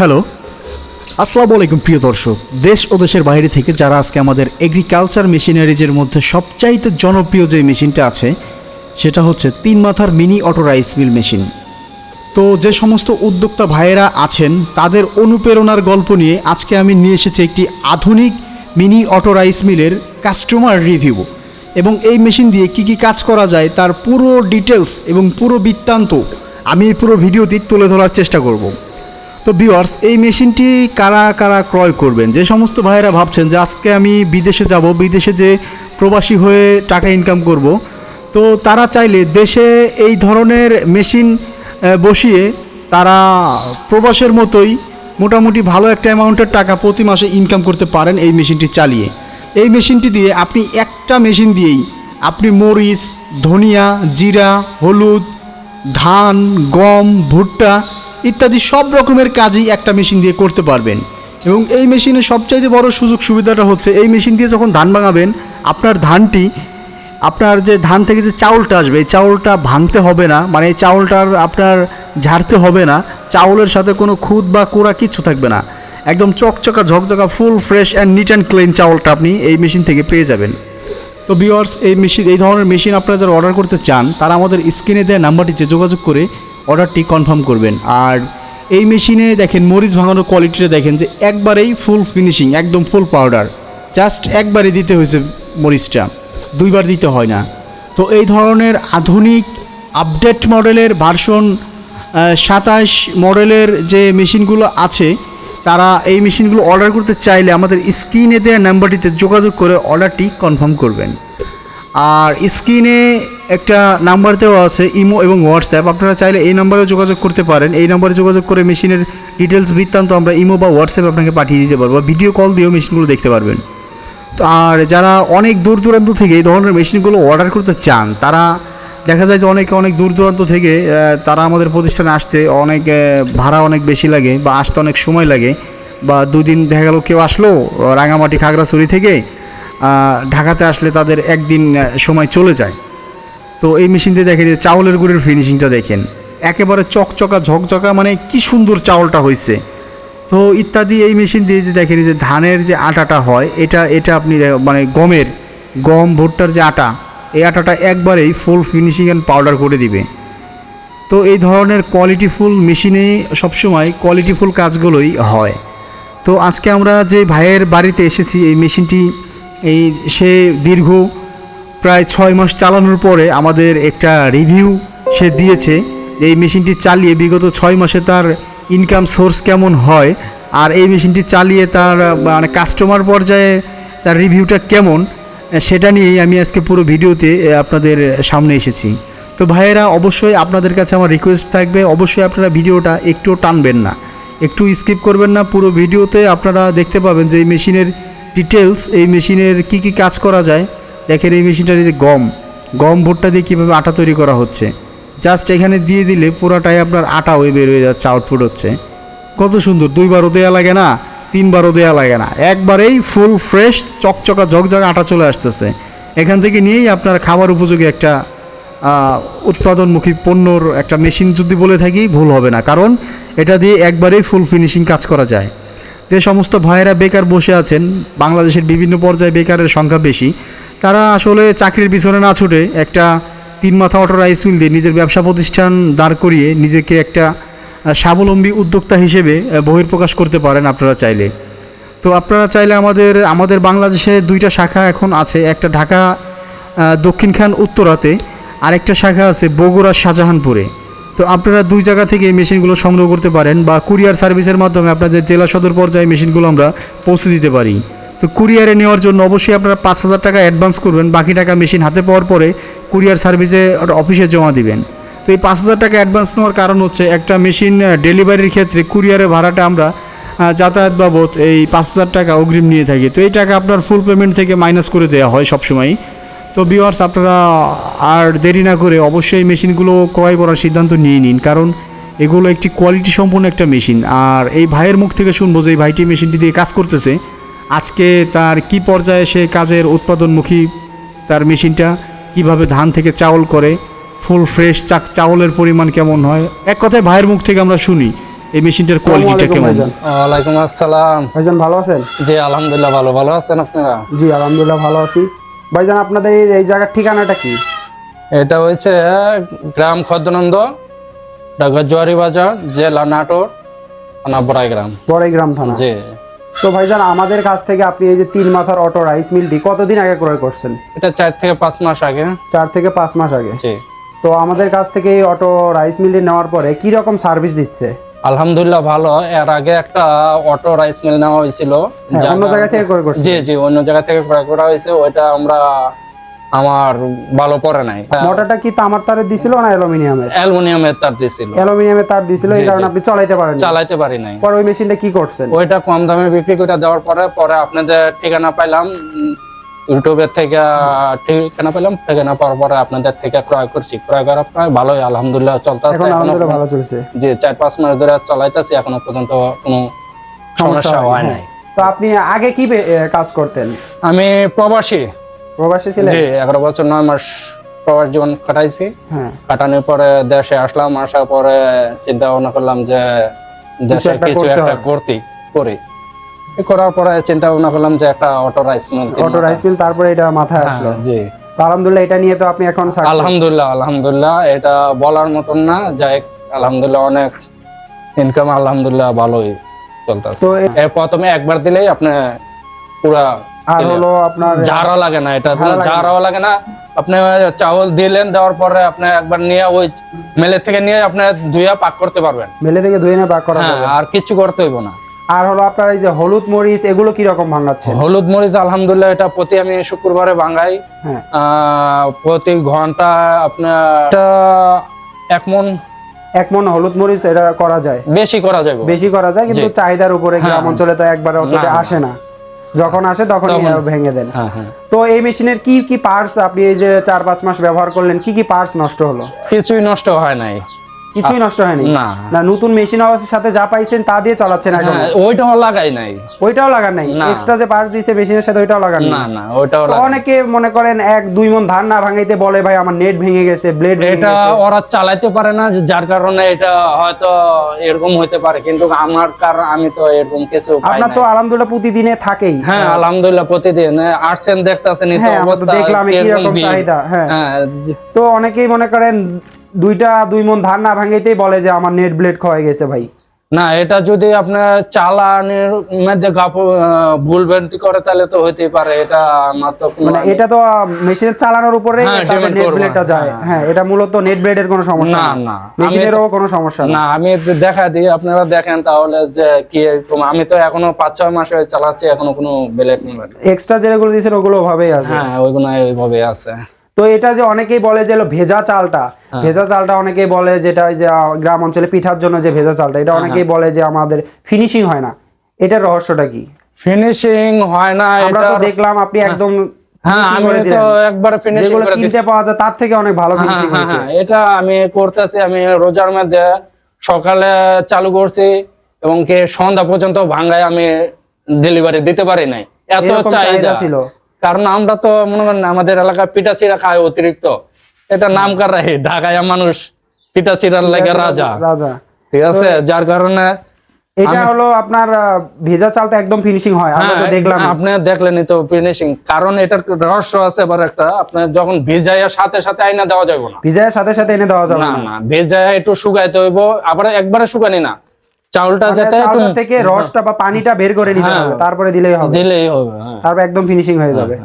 Hello আসসালামু আলাইকুম, প্রিয় দর্শক। দেশ ও দেশের বাইরে থেকে যারা আজকে আমাদের এগ্রিকালচার মেশিনারিজের মধ্যে সবচাইতে জনপ্রিয় যে মেশিনটা আছে, সেটা হচ্ছে তিন মাথার mini auto rice mill machine তো যে সমস্ত উদ্যোক্তা ভাইয়েরা আছেন, তাদের অনুপ্রেরণার গল্প নিয়ে আজকে আমি নিয়ে এসেছি একটি আধুনিক মিনি অটো রাইস মিলের কাস্টমার রিভিউ এবং এই মেশিন দিয়ে কি কি কাজ করা যায়, তার পুরো ডিটেলস এবং পুরো বৃত্তান্ত আমি এই পুরো ভিডিওটি তুলে ধরার চেষ্টা করব। তো ভিউয়ার্স এই মেশিনটি কারা কারা ক্রয় করবেন? যে সমস্ত ভাইয়েরা ভাবছেন যে আজকে আমি বিদেশে যাব, বিদেশে যে প্রবাসী হয়ে টাকা ইনকাম করব, তো তারা চাইলে দেশে এই ধরনের মেশিন বসিয়ে তারা প্রবাসের মতোই মোটামুটি ভালো একটা অ্যামাউন্টের টাকা প্রতি মাসে ইনকাম করতে পারেন এই মেশিনটি চালিয়ে। এই মেশিনটি দিয়ে আপনি একটা মেশিন দিয়েই আপনি মরিচ, ধনিয়া, জিরা, হলুদ, ধান, গম, ভুট্টা ইত্যাদি সব রকমের কাজই একটা মেশিন দিয়ে করতে পারবেন। এবং এই মেশিনের সবচাইতে বড় সুযোগ সুবিধাটা হচ্ছে, এই মেশিন দিয়ে যখন ধান ভাঙাবেন, আপনার ধানটি, আপনার যে ধান থেকে যে চাউলটা আসবে, এই চাউলটা ভাঙতে হবে না মানে এই চাউলটার আপনার ঝাড়তে হবে না, চাউলের সাথে কোনো খুদ বা কোড়া কিচ্ছু থাকবে না। একদম চকচকা, ঝকঝকা, full, fresh and neat and clean চাউলটা আপনি এই মেশিন থেকে পেয়ে যাবেন। তো ভিওয়ার্স এই মেশিন, এই ধরনের মেশিন আপনারা যারা অর্ডার করতে চান, তারা আমাদের স্ক্রিনে দেওয়া নাম্বারটিতে যোগাযোগ করে অর্ডারটি কনফার্ম করবেন। আর এই মেশিনে দেখেন মরিচ ভাঙানোর কোয়ালিটিটা দেখেন যে একবারেই ফুল ফিনিশিং একদম ফুল পাউডার জাস্ট একবারই দিতে হয়েছে মরিচটা, দুইবার দিতে হয় না। তো এই ধরনের আধুনিক আপডেট মডেলের ভার্সন সাতাশ মডেলের যে মেশিনগুলো আছে, তারা এই মেশিনগুলো অর্ডার করতে চাইলে আমাদের স্ক্রিনে দেওয়া নাম্বারটিতে যোগাযোগ করে অর্ডারটি কনফার্ম করবেন। আর স্ক্রিনে একটা নাম্বার দেওয়া আছে, ইমো এবং হোয়াটসঅ্যাপ। আপনারা চাইলে এই নাম্বারেও যোগাযোগ করতে পারেন। এই নাম্বারে যোগাযোগ করে মেশিনের ডিটেলস বৃত্তান্ত আমরা ইমো বা হোয়াটসঅ্যাপে আপনাকে পাঠিয়ে দিতে পারব বা ভিডিও কল দিয়েও মেশিনগুলো দেখতে পারবেন। তো আর যারা অনেক দূর দূরান্ত থেকে এই ধরনের মেশিনগুলো অর্ডার করতে চান, তারা দেখা যায় যে অনেকে অনেক দূর দূরান্ত থেকে তারা আমাদের প্রতিষ্ঠানে আসতে অনেক ভাড়া অনেক বেশি লাগে বা আসতে অনেক সময় লাগে বা দুদিন দেখা গেল কেউ আসলো রাঙামাটি, খাগড়াছড়ি থেকে ঢাকাতে আসলে তাদের একদিন সময় চলে যায়। তো এই মেশিনতে দেখেন যে চাউলের গুঁড়ের ফিনিশিংটা দেখেন। একেবারে চকচকা, ঝকঝকা মানে কি সুন্দর চাউলটা হয়েছে তো ইত্যাদি এই মেশিন দিয়ে যে দেখেন যে ধানের যে আটাটা হয়, এটা এটা আপনি মানে গমের, গম, ভুট্টার যে আটা, এই আটাটা একবারেই ফুল ফিনিশিং অ্যান্ড পাউডার করে দিবে। তো এই ধরনের কোয়ালিটিফুল মেশিনে সবসময় কোয়ালিটিফুল কাজগুলোই হয়। তো আজকে আমরা যে ভাইয়ের বাড়িতে এসেছি, এই মেশিনটি এই সে দীর্ঘ প্রায় ছয় মাস চালানোর পরে আমাদের একটা রিভিউ সে দিয়েছে এই মেশিনটি চালিয়ে বিগত ছয় মাসে তার ইনকাম সোর্স কেমন হয় আর এই মেশিনটি চালিয়ে তার মানে কাস্টমার পর্যায়ে তার রিভিউটা কেমন, সেটা নিয়েই আমি আজকে পুরো ভিডিওতে আপনাদের সামনে এসেছি। তো ভাইয়েরা, অবশ্যই আপনাদের কাছে আমার রিকোয়েস্ট থাকবে, অবশ্যই আপনারা ভিডিওটা একটু টানবেন না। একটু স্কিপ করবেন না, পুরো ভিডিওতে আপনারা দেখতে পাবেন যে এই মেশিনের ডিটেলস এই মেশিনের কি কি কাজ করা যায়। দেখেন এই মেশিনটার যে গম গম ভুট্টা দিয়ে কীভাবে আটা তৈরি করা হচ্ছে। জাস্ট এখানে দিয়ে দিলে পুরোটাই আপনার আটা হয়ে বের হয়ে যাচ্ছে আউটপুট হচ্ছে। কত সুন্দর, দুইবারও দেয়া লাগে না, তিনবারও দেয়া লাগে না। একবারেই ফুল ফ্রেশ চকচকা, ঝকঝক আটা চলে আসতেছে। এখান থেকে নিয়েই আপনার খাবার উপযোগী একটা উৎপাদনমুখী পণ্যর একটা মেশিন যদি বলে থাকি, ভুল হবে না। কারণ এটা দিয়ে একবারেই ফুল ফিনিশিং কাজ করা যায়। যে সমস্ত ভাইয়েরা বেকার বসে আছেন, বাংলাদেশের বিভিন্ন পর্যায়ে বেকারের সংখ্যা বেশি তারা আসলে চাকরির পিছনে না ছুটে একটা তিন মাথা অটো রাইস মিল দিয়ে নিজের ব্যবসা প্রতিষ্ঠান দাঁড় করিয়ে নিজেকে একটা স্বাবলম্বী উদ্যোক্তা হিসেবে বহির্প্রকাশ করতে পারেন আপনারা চাইলে। তো আপনারা চাইলে আমাদের আমাদের বাংলাদেশে দুইটা শাখা এখন আছে। একটা ঢাকা আহ, দক্ষিণখান উত্তরাতে আরেকটা শাখা আছে বগুড়া শাহজাহানপুরে। তো আপনারা দুই জায়গা থেকে এই মেশিনগুলো সংগ্রহ করতে পারেন বা কুরিয়ার সার্ভিসের মাধ্যমে আপনাদের জেলা সদর পর্যায়ে মেশিনগুলো আমরা পৌঁছে দিতে পারি। তো কুরিয়ারে নেওয়ার জন্য অবশ্যই আপনারা পাঁচ হাজার টাকা অ্যাডভান্স করবেন, বাকি টাকা মেশিন হাতে পাওয়ার পরে কুরিয়ার সার্ভিসে অফিসে জমা দিবেন। তো এই পাঁচ হাজার টাকা অ্যাডভান্স নেওয়ার কারণ হচ্ছে একটা মেশিন ডেলিভারির ক্ষেত্রে কুরিয়ারের ভাড়াটা আমরা যাতায়াত বাবদ এই পাঁচ হাজার টাকা অগ্রিম নিয়ে থাকি। তো এই টাকা আপনার ফুল পেমেন্ট থেকে মাইনাস করে দেওয়া হয় সবসময় তো ভিওয়ার্স আপনারা আর দেরি না করে অবশ্যই মেশিনগুলো ক্রয় করার সিদ্ধান্ত নিয়ে নিন, কারণ এগুলো একটি কোয়ালিটি সম্পন্ন একটা মেশিন আর এই ভাইয়ের মুখ থেকে শুনব যে এই ভাইটি মেশিনটি দিয়ে কাজ করতেছে। আজকে তার কি পর্যায়ে সে কাজের উৎপাদনমুখী তার মেশিনটা? কীভাবে ধান থেকে চাউল করে? ফুল ফ্রেশ চাক চাউলের পরিমাণ কেমন হয়? এক কথায় ভাইয়ের মুখ থেকে আমরা শুনি এই মেশিনটার কোয়ালিটিটা কেমন? ওয়ালাইকুম আসসালাম। ভাইজান ভালো আছেন? জি আলহামদুলিল্লাহ ভালো। ভালো আছেন আপনারা? জি আলহামদুলিল্লাহ ভালো আছি। ভাইজান আপনাদের এই- এই জায়গার ঠিকানাটা কি? এটা হচ্ছে গ্রাম খদ্দনন্দ ঢাকা জোয়ারি বাজার জেলা নাটোর থানা বড়াই গ্রাম বড়াই গ্রাম থানা। জি। তো ভাইজান আমাদের কাছ থেকে আপনি এই যে তিন মাথার অটো রাইস মিলটি কতদিন আগে ক্রয় করছেন? এটা চার থেকে পাঁচ মাস আগে। চার থেকে পাঁচ মাস আগে। জি। তো আমাদের কাছ থেকে এই অটো রাইস মিলটি নেওয়ার পরে কি রকম সার্ভিস দিচ্ছে? আলহামদুলিল্লাহ ভালো। এর আগে একটা অটো রাইস মিল নেওয়া হয়েছিল। হ্যাঁ, অন্য জায়গা- জায়গা থেকে ক্রয় করছে জি জি অন্য জায়গা থেকে ক্রয় করা হয়েছে। ওইটা আমরা আমার ভালো পড়ে নাই। মোটরটা কি তামার তারের দিছিল না অ্যালুমিনিয়ামের? অ্যালুমিনিয়ামের তার দিয়েছিল অ্যালুমিনিয়ামের তার দিছিল এই কারণে আপনি চালাইতে পারেন না। চালাইতে পারি নাই। পরে ওই মেশিনটা কি করছেন? ওইটা কম দামে বিক্রি করে দেওয়ার পরে পরে আপনাদের ঠিকানা পাইলাম ইউটিউবের থেকে ঠিকানা পেলাম ঠিকানা পাওয়ার পরে আপনাদের থেকে ক্রয় করছি। ক্রয় করার পরে ভালোই আলহামদুলিল্লাহ চলতেছে। এখন ভালো চলছে। যে চার পাঁচ মাস ধরে চালাইতেছি এখনও পর্যন্ত কোনো সমস্যা হয় নাই। তো আপনি আগে কি কাজ করতেন? আমি প্রবাসী। প্রবাসী ছিলেন? জি এগারো বছর নয় মাস প্রবাস জীবন কাটাইছি। হ্যাঁ। কাটানোর পরে দেশে আসলাম আসার পরে চিন্তা ভাবনা করলাম যে দেশে কিছু একটা। করতে করি। করার পরে চিন্তা ভাবনা করলাম যে একটা auto rice mill auto rice mill তারপরে এটা মাথায় আসলো। জি। আলহামদুলিল্লাহ এটা নিয়ে তো আপনি এখন আলহামদুলিল্লাহ আলহামদুলিল্লাহ এটা বলার মতন না। যাই আলহামদুলিল্লাহ অনেক ইনকাম আলহামদুলিল্লাহ ভালোই চলতেছে। তো এ- এর প্রথমে একবার দিলেই আপনি পুরা আর হলো আপনার ঝাড়া লাগে না এটা ঝাড়া লাগে না। ঝাড়াও লাগে না। আপনি চাউল দিলেন দেওয়ার পরে আপনি একবার নিয়ে ওই মেলে থেকে নিয়ে আপনি ধুইয়া পাক করতে পারবেন। মেলে থেকে ধুয়ে বাক করা হ্যাঁ যাবে। আর কিছু করতে হইব না। আর হলো আপনার এই যে হলুদ মরিচ এগুলো কি রকম ভাঙাচ্ছে হলুদ মরিচ আলহামদুলিল্লাহ এটা প্রতি আমি শুক্রবারে ভাঙাই। হ্যাঁ। আহ, প্রতি ঘণ্টা আপনার এক মন এক মন হলুদ মরিচ এটা করা যায়। বেশি করা যায় বেশি করা যায় কিন্তু চাহিদার উপরে গ্রাম অঞ্চলে তো একবারে। আসে না। যখন আসে তখন ভেঙে দেন। হ্যাঁ হ্যাঁ। তো এই মেশিনের কি কি পার্টস আপনি এই যে চার পাঁচ মাস ব্যবহার করলেন কি কি পার্টস নষ্ট হলো? কিছুই নষ্ট হয় নাই। কিছুই নষ্ট হয়নি। না। না নতুন মেশিন অবস্থার সাথে যা পাইছেন তা দিয়ে চালাচ্ছেন এখন হ্যাঁ ওইটাও লাগাই নাই। ওইটাও লাগান নাই। এক্সট্রা যে পার্টস দিয়েছে মেশিনের সাথে ওইটাও লাগান না না ওইটাও নাই। অনেকে মনে করেন এক দুই মন ধান না ভাঙাইতে বলে ভাই আমার নেট ভেঙে গেছে ব্লেড এটা ওরা চালাইতে পারে না যার কারণে এটা হয়তো এরকম হইতে পারে। কিন্তু আমার কারণ আমি তো এরকম কিছু পাই আপনার নাই। তো আলহামদুলিল্লাহ প্রতিদিনে থাকেই। হ্যাঁ আলহামদুলিল্লাহ প্রতিদিন। আসছেন দেখতেছেন এই তো হ্যাঁ, অবস্থা দেখলাম কি কীরকম রকম চাহিদা, হ্যাঁ। হ্যাঁ তো অনেকেই মনে করেন দুইটা দুই মন ধান না ভাঙাইতেই বলে যে আমার নেট ব্লেড ক্ষয়ে গেছে ভাই। না এটা যদি আপনার চালানের মধ্যে ভুল ভ্রান্তি করে তাহলে তো হইতেই পারে। এটা আমার তো মানে এটা তো মেশিনের চালানোর উপরে নেট ব্লেডটা যায়। হ্যাঁ। হ্যাঁ এটা মূলত নেট ব্লেডের কোনো সমস্যা না, না। মেশিনেরও কোনো সমস্যা না। আমি দেখা দিই আপনারা দেখেন তাহলে যে কি আমি তো এখনও পাঁচ ছয় মাস হয়ে চালাচ্ছি এখনও কোনো বেলেট এক্সট্রা যেগুলো দিয়েছেন ওগুলো ভাবেই আছে। হ্যাঁ ওইগুলো ওইভাবেই আছে। তো এটা যে অনেকেই বলে যে ভেজা চালটা হ্যাঁ। ভেজা চালটা অনেকেই বলে যেটা যে গ্রাম অঞ্চলে পিঠার জন্য যে ভেজা চালটা হ্যাঁ, এটা অনেকেই বলে যে আমাদের ফিনিশিং হয় না। এটার রহস্যটা কি? ফিনিশিং হয় না আমরা তো দেখলাম আপনি একদম হ্যাঁ আমি তো একবার ফিনিশিং করে কিনতে পাওয়া যায় তার থেকে অনেক ভালো হ্যাঁ ফিনিশিং হ্যাঁ হয়েছে। হ্যাঁ এটা আমি করতেছি আমি রোজার মধ্যে সকালে চালু করছি এবং কি সন্ধ্যা পর্যন্ত ভাঙ্গায় আমি ডেলিভারি দিতে পারি নাই। এত চাহিদা ছিল। কারণ আমরা তো মনে করেন আমাদের এলাকায় পিঠা চিড়া খায় অতিরিক্ত। এটা নাম কার রাখি ঢাকায় মানুষ পিঠা চিড়ার লাগে রাজা। রাজা। ঠিক আছে? যার কারণে এটা হলো আপনার ভেজা চালটা একদম ফিনিশিং হয় আমরা তো হ্যাঁ, দেখলাম আপনি দেখলেনই তো ফিনিশিং কারণ এটার রহস্য আছে আবার একটা আপনার যখন ভিজাইয়া সাথে সাথে আইনা দেওয়া যাবে না। ভিজায়ের সাথে সাথে এনে দেওয়া যাবে না। না ভেজাইয়া একটু শুকাইতে হইব আবার একবারে শুকানি না। চাউলটা মানে যাতে একটু থেকে রসটা বা পানিটা বের করে নিতে হ্যাঁ। হবে তারপরে দিলেই হবে দিলেই হবে হ্যাঁ। তারপর একদম ফিনিশিং হয়ে যাবে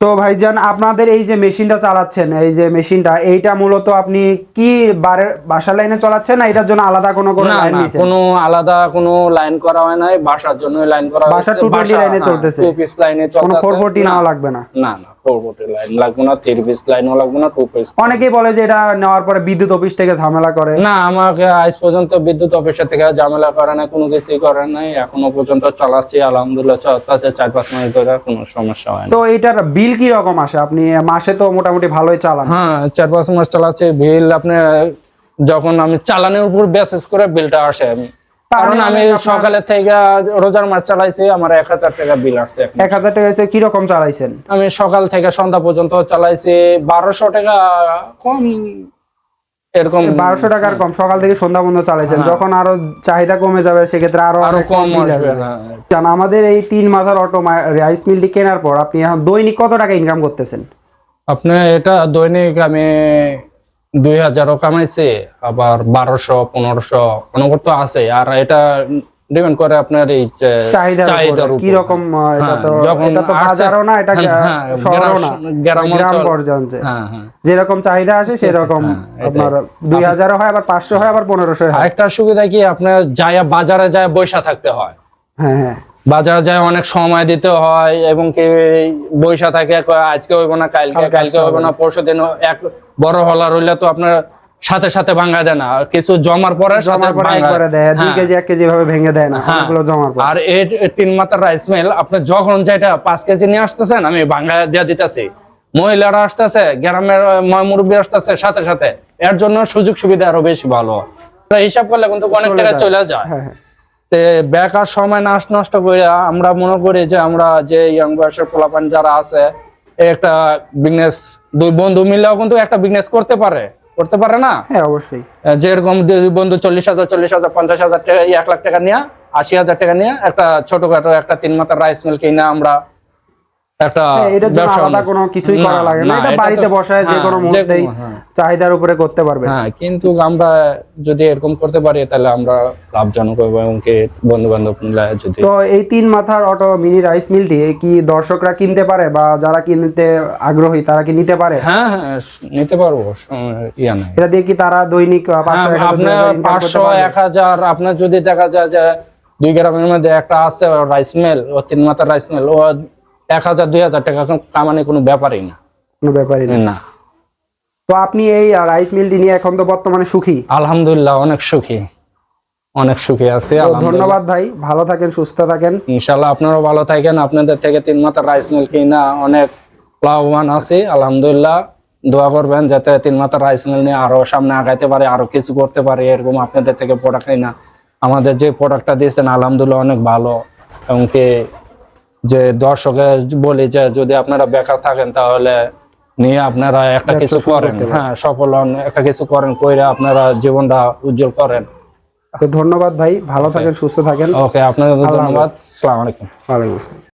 তো ভাইজান আপনাদের এই যে মেশিনটা চালাচ্ছেন এই যে মেশিনটা এইটা মূলত আপনি কি বারের বাসার লাইনে চালাচ্ছেন না এটার জন্য আলাদা কোনো কোনো না লাইন না কোনো আলাদা কোনো লাইন করা হয় নাই বাসার জন্য লাইন করা বাসার হয়েছে 220 লাইনে চলতেছে। টু পিস লাইনে কোনো চলতেছে ফোর ফোরটি না নাও লাগবে না না না ফোর লাইন লাগবে না থ্রি পিস লাইনও লাগবে না টু পিস অনেকেই বলে যে এটা নেওয়ার পরে বিদ্যুৎ অফিস থেকে ঝামেলা করে। না আমাকে আজ পর্যন্ত বিদ্যুৎ অফিসের থেকে ঝামেলা করে না কোনো কিছুই করে নাই এখনও পর্যন্ত চালাচ্ছি আলহামদুলিল্লাহ চলতেছে চার পাঁচ মাস ধরে কোনো সমস্যা হয় না। তো এটার বিল কি রকম আসে? আপনি মাসে তো মোটামুটি ভালোই চালান। হ্যাঁ চার পাঁচ মাস চালাচ্ছি বিল আপনি যখন আমি চালানোর উপর বেসিস করে বিলটা আসে আমি কারণ আমি সকালে থেকে রোজার মাস চালাইছি আমার এক হাজার টাকা বিল আসছে এক হাজার টাকা কি রকম চালাইছেন আমি সকাল থেকে সন্ধ্যা পর্যন্ত চালাইছি বারোশো টাকা কম এরকম বারোশো টাকার কম সকাল থেকে সন্ধ্যা পর্যন্ত চালাইছেন যখন আরও চাহিদা কমে যাবে সেক্ষেত্রে আরও হ্যাঁ। আরও কম আসবে। হ্যাঁ। আমাদের এই তিন মাথার অটো রাইস মিলটি কেনার পর আপনি এখন দৈনিক কত টাকা ইনকাম করতেছেন আপনি এটা দৈনিক আমি দুই হাজারও কামাইছে আবার বারোশো পনেরোশো অনবর তো আছে। আর এটা ডিপেন্ড করে আপনার এই চাহিদার কি রকম হ্যাঁ, যখন বাজারও না এটা হ্যাঁ, হ্যাঁ, শহরও না। গ্রাম- হ্যাঁ হ্যাঁ। যেরকম চাহিদা আসে সেরকম আপনার দুই হাজারও হয় আবার পাঁচশো হয় আবার পনেরোশো হয়। আরেকটা সুবিধা কি আপনার যায় বাজারে যায় বৈশা থাকতে হয়। হ্যাঁ হ্যাঁ। বাজারে যায় অনেক সময় দিতে হয় এবং কি বৈশা থাকে আজকে হইব না কালকে কালকে হইব না পরশু দিন এক বড় হলা রইলে তো আপনার সাথে সাথে ভাঙা দেয় না। কিছু জমার পরে সাথে হ্যাঁ। কেজি এক কেজি ভাবে ভেঙে দেয় না হ্যাঁ। জমার আর এর তিন মাত্রার রাইস মিল আপনি যখন যেটা পাঁচ কেজি নিয়ে আসতেছেন আমি ভাঙ্গা দিয়ে দিতেছি। মহিলারা আসতেছে গ্রামের মুরব্বী আসতেছে সাথে সাথে। এর জন্য সুযোগ সুবিধা আরও বেশি ভালো। হিসাব করলে কিন্তু অনেক টাকা চলে যায়। হ্যাঁ। তে বেকার সময় নাশ নষ্ট করে আমরা মনে করি যে আমরা যে ইয়াং বয়সের পোলাপান যারা আছে একটা বিজনেস দুই বন্ধু মিলেও কিন্তু একটা বিজনেস করতে পারে। করতে পারে না? হ্যাঁ অবশ্যই। যেরকম দুই বন্ধু চল্লিশ হাজার চল্লিশ হাজার পঞ্চাশ হাজার টাকা এক লাখ টাকা নিয়ে আশি হাজার টাকা নিয়ে একটা ছোটখাটো একটা তিন মাথার রাইস মিল কিনে আমরা একটা হ্যাঁ, এটার জন্য ব্যবসা কোনো কিছুই করা লাগে না। না, এটা এটা বাড়িতে তো- যে হ্যাঁ, কোনো মুহূর্তেই হ্যাঁ। চাহিদার উপরে করতে পারবে। হ্যাঁ কিন্তু আমরা যদি এরকম করতে পারি তাহলে আমরা লাভজনক হব এবং কি বন্ধু বান্ধব মিলে যদি তো এই তিন মাথার অটো মিনি রাইস মিলটি কি দর্শকরা কিনতে পারে বা যারা কিনতে আগ্রহী তারা কি নিতে পারে? হ্যাঁ হ্যাঁ নিতে পারব ইয়া এটা দিয়ে কি তারা দৈনিক আপনার পাঁচশো এক হাজার আপনার যদি দেখা যায় যে দুই গ্রামের মধ্যে একটা আছে রাইস মিল ও তিন মাথার রাইস মিল ও এক হাজার দুই হাজার টাকা কামানি কোনো ব্যাপারই না। কোনো ব্যাপারই না। তো আপনি এই রাইস মিলটি নিয়ে এখন তো বর্তমানে সুখী? আলহামদুলিল্লাহ অনেক সুখী। অনেক সুখী আছি ধন্যবাদ ভাই ভালো থাকেন সুস্থ থাকেন। ইনশাল্লাহ আপনারাও ভালো থাকেন। আপনাদের থেকে তিন মাথার রাইস মিল কিনা অনেক লাভবান আছে আলহামদুলিল্লাহ। দোয়া করবেন যাতে তিন মাথার রাইস মিল নিয়ে আরও সামনে আগাইতে পারে আরও কিছু করতে পারে এরকম আপনাদের থেকে প্রোডাক্ট না আমাদের যে প্রোডাক্টটা দিয়েছেন আলহামদুলিল্লাহ অনেক ভালো। এবং কি যে দর্শকে বলি যে যদি আপনারা বেকার থাকেন তাহলে নিয়ে আপনারা একটা কিছু করেন। হ্যাঁ সফল হন একটা কিছু করেন কইরা আপনারা জীবনটা উজ্জ্বল করেন। তো ধন্যবাদ ভাই ভালো থাকেন সুস্থ থাকেন। ওকে আপনাদের ধন্যবাদ। আসসালামু আলাইকুম। ওয়ালাইকুম আসসালাম।